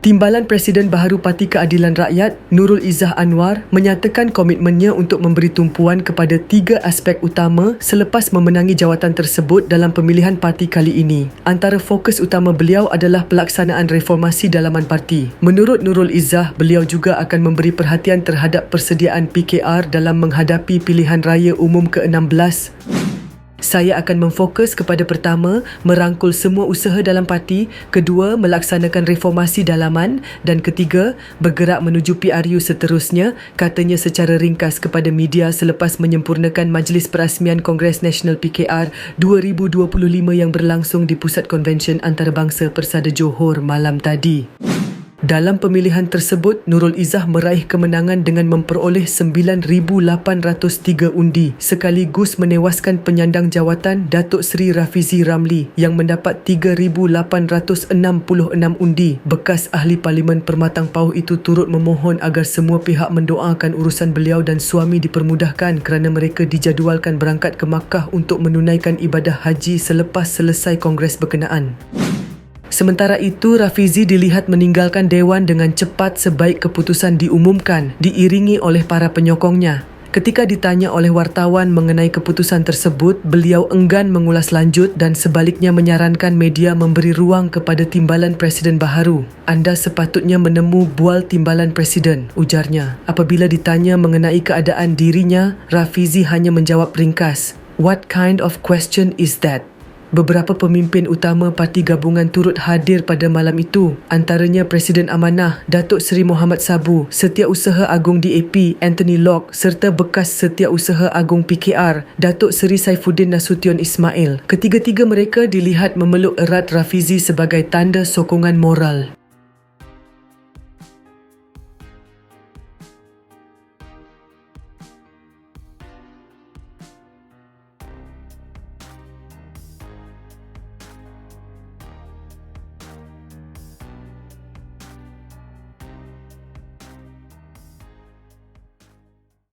Timbalan Presiden Baharu Parti Keadilan Rakyat, Nurul Izzah Anwar, menyatakan komitmennya untuk memberi tumpuan kepada tiga aspek utama selepas memenangi jawatan tersebut dalam pemilihan parti kali ini. Antara fokus utama beliau adalah pelaksanaan reformasi dalaman parti. Menurut Nurul Izzah, beliau juga akan memberi perhatian terhadap persediaan PKR dalam menghadapi pilihan raya umum ke-16 saya akan memfokus kepada pertama, merangkul semua usaha dalam parti, kedua, melaksanakan reformasi dalaman dan ketiga, bergerak menuju PRU seterusnya, katanya secara ringkas kepada media selepas menyempurnakan Majlis Perasmian Kongres Nasional PKR 2025 yang berlangsung di Pusat Konvensyen Antarabangsa Persada Johor malam tadi. Dalam pemilihan tersebut, Nurul Izzah meraih kemenangan dengan memperoleh 9,803 undi sekaligus menewaskan penyandang jawatan Datuk Seri Rafizi Ramli yang mendapat 3,866 undi. Bekas ahli Parlimen Permatang Pauh itu turut memohon agar semua pihak mendoakan urusan beliau dan suami dipermudahkan kerana mereka dijadualkan berangkat ke Makkah untuk menunaikan ibadah haji selepas selesai kongres berkenaan. Sementara itu, Rafizi dilihat meninggalkan Dewan dengan cepat sebaik keputusan diumumkan, diiringi oleh para penyokongnya. Ketika ditanya oleh wartawan mengenai keputusan tersebut, beliau enggan mengulas lanjut dan sebaliknya menyarankan media memberi ruang kepada timbalan Presiden baharu. Anda sepatutnya menemu bual timbalan Presiden, ujarnya. Apabila ditanya mengenai keadaan dirinya, Rafizi hanya menjawab ringkas. What kind of question is that? Beberapa pemimpin utama parti gabungan turut hadir pada malam itu, antaranya Presiden Amanah Datuk Seri Muhammad Sabu, Setiausaha Agung DAP Anthony Locke serta bekas Setiausaha Agung PKR Datuk Seri Saifuddin Nasution Ismail. Ketiga-tiga mereka dilihat memeluk erat Rafizi sebagai tanda sokongan moral.